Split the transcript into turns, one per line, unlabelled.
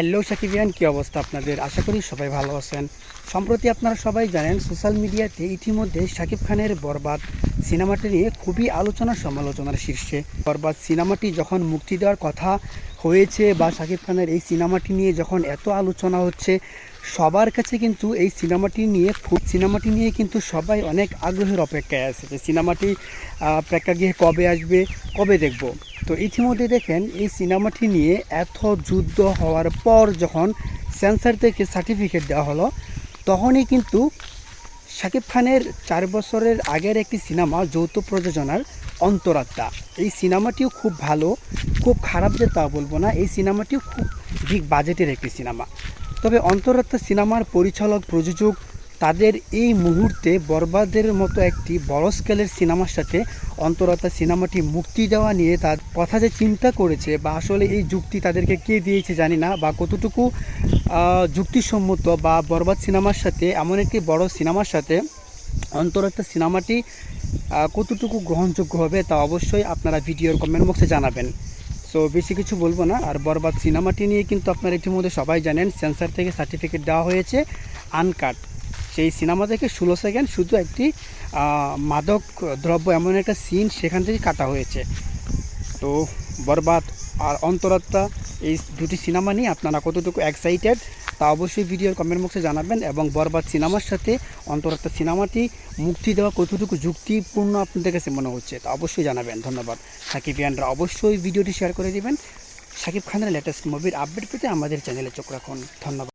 Hello সাকিবিয়ান, কী অবস্থা আপনাদের? আশা করি সবাই ভালো আছেন। সম্প্রতি আপনারা সবাই জানেন, সোশ্যাল মিডিয়াতে ইতিমধ্যে শাকিব খানের বরবাদ সিনেমাটি নিয়ে খুবই আলোচনা সমালোচনার শীর্ষে। বরবাদ সিনেমাটি যখন মুক্তি দেওয়ার কথা হয়েছে বা শাকিব খানের এই সিনেমাটি নিয়ে যখন এত আলোচনা হচ্ছে, সবার কাছে কিন্তু এই সিনেমাটি নিয়ে খুব সিনেমাটি নিয়ে কিন্তু সবাই অনেক আগ্রহের অপেক্ষায় আছে যে সিনেমাটি প্রেক্ষাগৃহে কবে আসবে, কবে দেখব। তো ইতিমধ্যে দেখেন, এই সিনেমাটি নিয়ে এত যুদ্ধ হওয়ার পর যখন সেন্সার থেকে সার্টিফিকেট দেওয়া হলো, তখনই কিন্তু শাকিব খানের চার বছরের আগের একটি সিনেমা, যৌথ প্রযোজনার অন্তরাত্মা। এই সিনেমাটিও খুব ভালো, খুব খারাপ যে তা বলব না, এই সিনেমাটিও খুব বিগ বাজেটের একটি সিনেমা। তবে অন্তরাত্মা সিনেমার পরিচালক, প্রযোজক তাদের এই মুহূর্তে বরবাদের মতো একটি বড় স্কেলের সিনেমার সাথে অন্তরাত্মা সিনেমাটি মুক্তি দেওয়া নিয়ে তার কথা যে চিন্তা করেছে বা আসলে এই যুক্তি তাদেরকে কে দিয়েছে জানি না বা কতটুকু যুক্তিসম্মত বা বরবাদ সিনেমার সাথে এমন একটি বড় সিনেমার সাথে অন্তরাত্মা সিনেমাটি কতটুকু গ্রহণযোগ্য হবে তা অবশ্যই আপনারা ভিডিওর কমেন্ট বক্সে জানাবেন। সো বেশি কিছু বলব না। আর বরবাদ সিনেমাটি নিয়ে কিন্তু আপনারা ইতিমধ্যে সবাই জানেন সেন্সার থেকে সার্টিফিকেট দেওয়া হয়েছে আনকাট সেই সিনেমা থেকে ষোলো সেকেন্ড শুধু একটি মাদক দ্রব্য এমন একটা সিন সেখান থেকে কাটা হয়েছে। তো বরবাদ আর অন্তরাত্মা এই দুটি সিনেমা নিয়ে আপনারা কতটুকু এক্সাইটেড তা অবশ্যই ভিডিওর কমেন্ট বক্সে জানাবেন এবং বরবাদ সিনেমার সাথে অন্তরাত্মা সিনেমাটি মুক্তি দেওয়া কতটুকু যুক্তিপূর্ণ আপনাদের কাছে মনে হচ্ছে তা অবশ্যই জানাবেন। ধন্যবাদ। সাকিব ইয়ানরা অবশ্যই ভিডিওটি শেয়ার করে দিবেন। সাকিব খানের লেটেস্ট মুভির আপডেট পেতে আমাদের চ্যানেলে চোখ রাখুন। ধন্যবাদ।